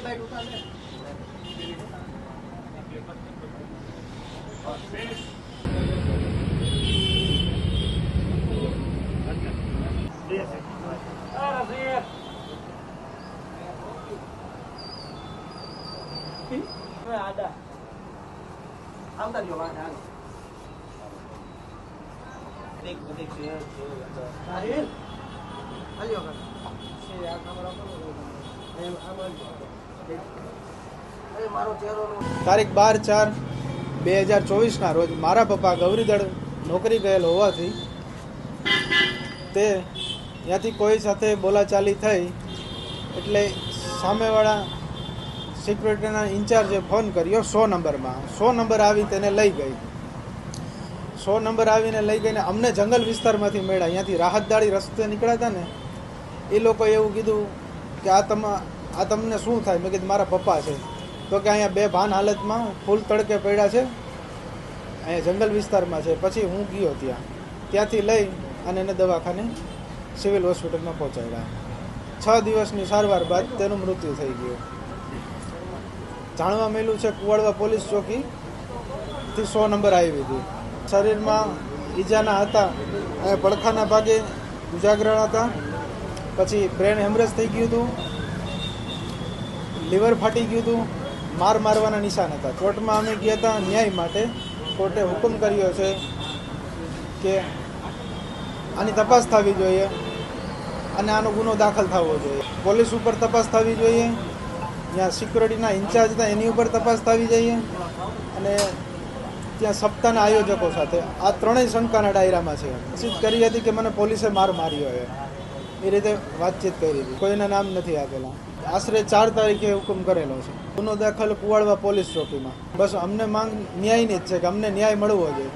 ઉપરથી લાઈટ ઉતાર લે. આવતા રહ્યો વાંધો હાલો. આહિર, હાલ્યો કાકા. એમ, આમ હાલ્યો. એ મારો ચહેરો નો- તારીખ બાર ચાર બે હજાર ચોવીસના રોજ મારા પપ્પા ગૌરીદળ નોકરી ગયેલ હોવાથી તે ત્યાંથી કોઈ સાથે બોલાચાલી થઈ એટલે સામેવાળા સિક્યુરિટીના ઇન્ચાર્જે ફોન કર્યો સો નંબરમાં. સો નંબર આવી તેને લઈ ગઈ. સો નંબર આવીને લઈ ગઈને અમને જંગલ વિસ્તારમાંથી મળ્યા. અહીંયાથી રાહતદાળી રસ્તે નીકળ્યા હતા ને, એ લોકોએ એવું કીધું કે આ તમ આ તમને શું થાય? મેં કીધું, મારા પપ્પા છે. તો કે અહીંયા બે ભાન હાલતમાં ફૂલ તડકે પડ્યા છે. અહીંયા જંગલ વિસ્તારમાં છે. પછી હું ગયો ત્યાં. ત્યાંથી લઈ અને એને દવાખાને સિવિલ હોસ્પિટલમાં પહોંચાડ્યા. છ દિવસની સારવાર બાદ તેનું મૃત્યુ થઈ ગયું. જાણવા મળ્યું છે, કુવાડવા પોલીસ ચોકી થી સો નંબર આવી હતી. શરીરમાં ઈજાના હતા. અને પડખાના ભાગે ઉજાગરણ હતા. પછી બ્રેન હેમરેજ થઈ ગયું હતું. લીવર ફાટી ગયું હતું. માર મારવાના નિશાન હતા. કોર્ટમાં અમે ગયા હતા ન્યાય માટે. કોર્ટે હુકમ કર્યો છે કે આની તપાસ થવી જોઈએ અને આનો ગુનો દાખલ થવો જોઈએ. પોલીસ ઉપર તપાસ થવી જોઈએ. જ્યાં સિક્યુરિટીના ઇન્ચાર્જ હતા, એની ઉપર તપાસ થવી જોઈએ. અને ત્યાં સપ્તાહના આયોજકો સાથે. આ ત્રણેય શંકાના ડાયરામાં છે. વાતચીત કરી હતી કે મને પોલીસે માર માર્યો છે. એ રીતે વાતચીત કરી હતી. કોઈના નામ નથી આપેલા. આશરે ચાર તારીખે હુકમ કરેલો છે. ગુનો દાખલ કુવાડવા પોલીસ ચોકીમાં. બસ અમને માંગ ન્યાયની જ છે કે અમને ન્યાય મળવો જોઈએ.